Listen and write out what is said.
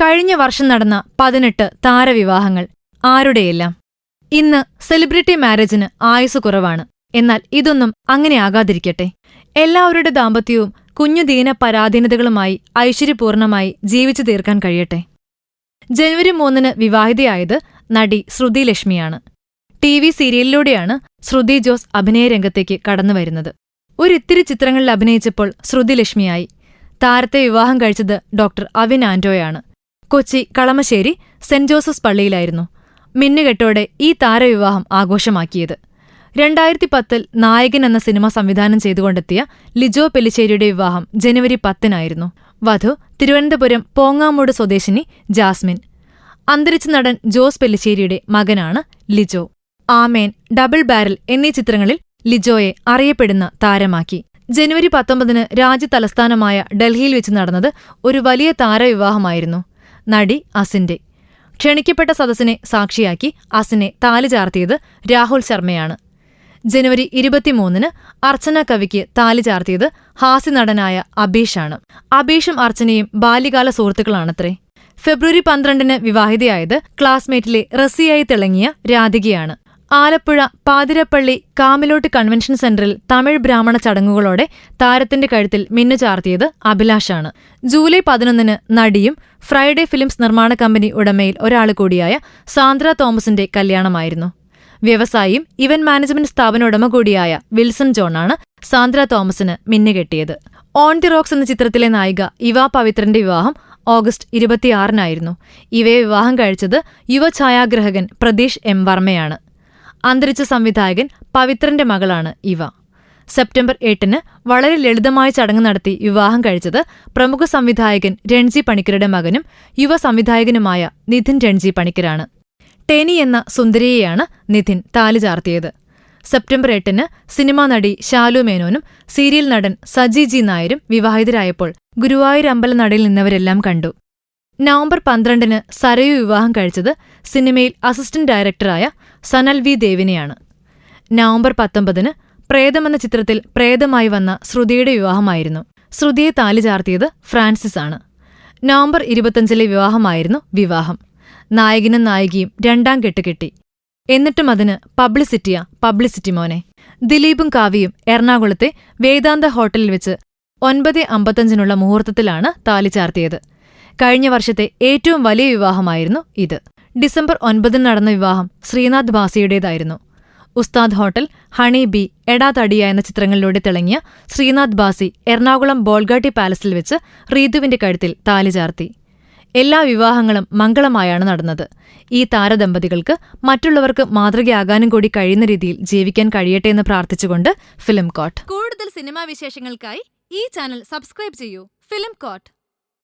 കഴിഞ്ഞ വർഷം നടന്ന പതിനെട്ട് താരവിവാഹങ്ങൾ. ആരുടെയെല്ലാം? ഇന്ന് സെലിബ്രിറ്റി മാരേജിന് ആയുസ് കുറവാണ്. എന്നാൽ ഇതൊന്നും അങ്ങനെ ആകാതിരിക്കട്ടെ. എല്ലാവരുടെ ദാമ്പത്യവും കുഞ്ഞുദീന പരാധീനതകളുമായി ഐശ്വര്യപൂർണമായി ജീവിച്ചു തീർക്കാൻ കഴിയട്ടെ. ജനുവരി മൂന്നിന് വിവാഹിതയായത് നടി ശ്രുതി ലക്ഷ്മിയാണ്. ടി വി സീരിയലിലൂടെയാണ് ശ്രുതി ജോസ് അഭിനയരംഗത്തേക്ക് കടന്നുവരുന്നത് ഒരിത്തിരി ചിത്രങ്ങളിൽ അഭിനയിച്ചപ്പോൾ ശ്രുതി ലക്ഷ്മിയായി. താരത്തെ വിവാഹം കഴിച്ചത് ഡോക്ടർ അവിൻ ആന്റോയാണ്. കൊച്ചി കളമശ്ശേരി സെന്റ് ജോസഫ്സ് പള്ളിയിലായിരുന്നു മിന്നുകെട്ടോടെ ഈ താരവിവാഹം ആഘോഷമാക്കിയത്. രണ്ടായിരത്തി പത്തിൽ നായകൻ എന്ന സിനിമ സംവിധാനം ചെയ്തുകൊണ്ടെത്തിയ ലിജോ പെലിശ്ശേരിയുടെ വിവാഹം ജനുവരി പത്തിനായിരുന്നു. വധു തിരുവനന്തപുരം പോങ്ങാമൂട് സ്വദേശിനി ജാസ്മിൻ. അന്തരിച്ച നടൻ ജോസ് പെല്ലിശ്ശേരിയുടെ മകനാണ് ലിജോ. ആമേൻ ഡബിൾ ബാരൽ എന്നീ ചിത്രങ്ങളിൽ ലിജോയെ അറിയപ്പെടുന്ന താരമാക്കി. ജനുവരി പത്തൊമ്പതിന് രാജ്യതലസ്ഥാനമായ ഡൽഹിയിൽ വെച്ച് നടന്നത് ഒരു വലിയ താരവിവാഹമായിരുന്നു. നടി അസിന്റെ. ക്ഷണിക്കപ്പെട്ട സദസ്സിനെ സാക്ഷിയാക്കി അസിനെ താലി ചാർത്തിയത് രാഹുൽ ശർമ്മയാണ്. ജനുവരി ഇരുപത്തിമൂന്നിന് അർച്ചന കവിക്ക് താലി ചാർത്തിയത് ഹാസ്യനടനായ അബീഷാണ്. അബീഷും അർച്ചനയും ബാല്യകാല സുഹൃത്തുക്കളാണത്രേ. ഫെബ്രുവരി പന്ത്രണ്ടിന് വിവാഹിതയായത് ക്ലാസ്മേറ്റിലെ റസിയായി തിളങ്ങിയ രാധികയാണ്. ആലപ്പുഴ പാതിരപ്പള്ളി കാമിലോട്ട് കൺവെൻഷൻ സെന്ററിൽ തമിഴ് ബ്രാഹ്മണ ചടങ്ങുകളോടെ താരത്തിന്റെ കഴുത്തിൽ മിന്നു ചാർത്തിയത് അഭിലാഷാണ്. ജൂലൈ പതിനൊന്നിന് നടിയും ഫ്രൈഡേ ഫിലിംസ് നിർമ്മാണ കമ്പനി ഉടമയിൽ ഒരാൾ കൂടിയായ സാന്ദ്ര തോമസിന്റെ കല്യാണമായിരുന്നു. വ്യവസായിയും ഇവന്റ് മാനേജ്മെന്റ് സ്ഥാപന ഉടമ കൂടിയായ വിൽസൺ ജോണാണ് സാന്ദ്ര തോമസിന് മിന്നുകെട്ടിയത് ഓൺ ദി റോക്സ് എന്ന ചിത്രത്തിലെ നായിക ഇവാ പവിത്രന്റെ വിവാഹം ഓഗസ്റ്റ് ഇരുപത്തിയാറിനായിരുന്നു. ഇവയെ വിവാഹം കഴിച്ചത് യുവ ഛായാഗ്രഹകൻ പ്രതീഷ് എം വർമ്മയാണ്. അന്തരിച്ച സംവിധായകൻ പവിത്രന്റെ മകളാണ് ഇവ. സെപ്റ്റംബർ എട്ടിന് വളരെ ലളിതമായ ചടങ്ങ് നടത്തി വിവാഹം കഴിച്ചത് പ്രമുഖ സംവിധായകൻ രൺജി പണിക്കരുടെ മകനും യുവ സംവിധായകനുമായ നിധിൻ രൺജി പണിക്കരാണ്. ടെനി എന്ന സുന്ദരിയെയാണ് നിധിൻ താലി ചാർത്തിയത്. സെപ്റ്റംബർ എട്ടിന് സിനിമാ നടി ഷാലു മേനോനും സീരിയൽ നടൻ സജി ജി നായരും വിവാഹിതരായപ്പോൾ ഗുരുവായൂർ അമ്പലനടയിൽ നിന്നവരെല്ലാം കണ്ടു. നവംബർ പന്ത്രണ്ടിന് സരയു വിവാഹം കഴിച്ചത് സിനിമയിൽ അസിസ്റ്റന്റ് ഡയറക്ടറായ സനൽ വി ദേവിനെയാണ്. നവംബർ പത്തൊമ്പതിന് പ്രേതമെന്ന ചിത്രത്തിൽ പ്രേതമായി വന്ന ശ്രുതിയുടെ വിവാഹമായിരുന്നു. ശ്രുതിയെ താലി ചാർത്തിയത് ഫ്രാൻസിസ് ആണ്. നവംബർ ഇരുപത്തഞ്ചിലെ വിവാഹമായിരുന്നു വിവാഹം. നായകനും നായികയും രണ്ടാം കെട്ട് കെട്ടി. എന്നിട്ടും അതിന് പബ്ലിസിറ്റിയാ പബ്ലിസിറ്റി മോനെ. ദിലീപും കാവ്യയും എറണാകുളത്തെ വേദാന്ത ഹോട്ടലിൽ വെച്ച് ഒൻപത് അമ്പത്തഞ്ചിനുള്ള മുഹൂർത്തത്തിലാണ് താലി ചാർത്തിയത്. കഴിഞ്ഞ വർഷത്തെ ഏറ്റവും വലിയ വിവാഹമായിരുന്നു ഇത്. ഡിസംബർ ഒൻപതിന് നടന്ന വിവാഹം ശ്രീനാഥ് ബാസിയുടേതായിരുന്നു. ഉസ്താദ് ഹോട്ടൽ ഹണി ബി എടാ തടിയ എന്ന ചിത്രങ്ങളിലൂടെ തിളങ്ങിയ ശ്രീനാഥ് ബാസി എറണാകുളം ബോൾഗാട്ടി പാലസിൽ വെച്ച് റീതുവിന്റെ കഴുത്തിൽ താലി ചാർത്തി. എല്ലാ വിവാഹങ്ങളും മംഗളമായാണ് നടന്നത്. ഈ താരദമ്പതികൾക്ക് മറ്റുള്ളവർക്ക് മാതൃകയാകാനും കൂടി കഴിയുന്ന രീതിയിൽ ജീവിക്കാൻ കഴിയട്ടെ എന്ന് പ്രാർത്ഥിച്ചുകൊണ്ട് ഫിലിം കോട്ട്. കൂടുതൽ സിനിമാ വിശേഷങ്ങൾക്കായി ഈ ചാനൽ സബ്സ്ക്രൈബ് ചെയ്യൂ. Film coat.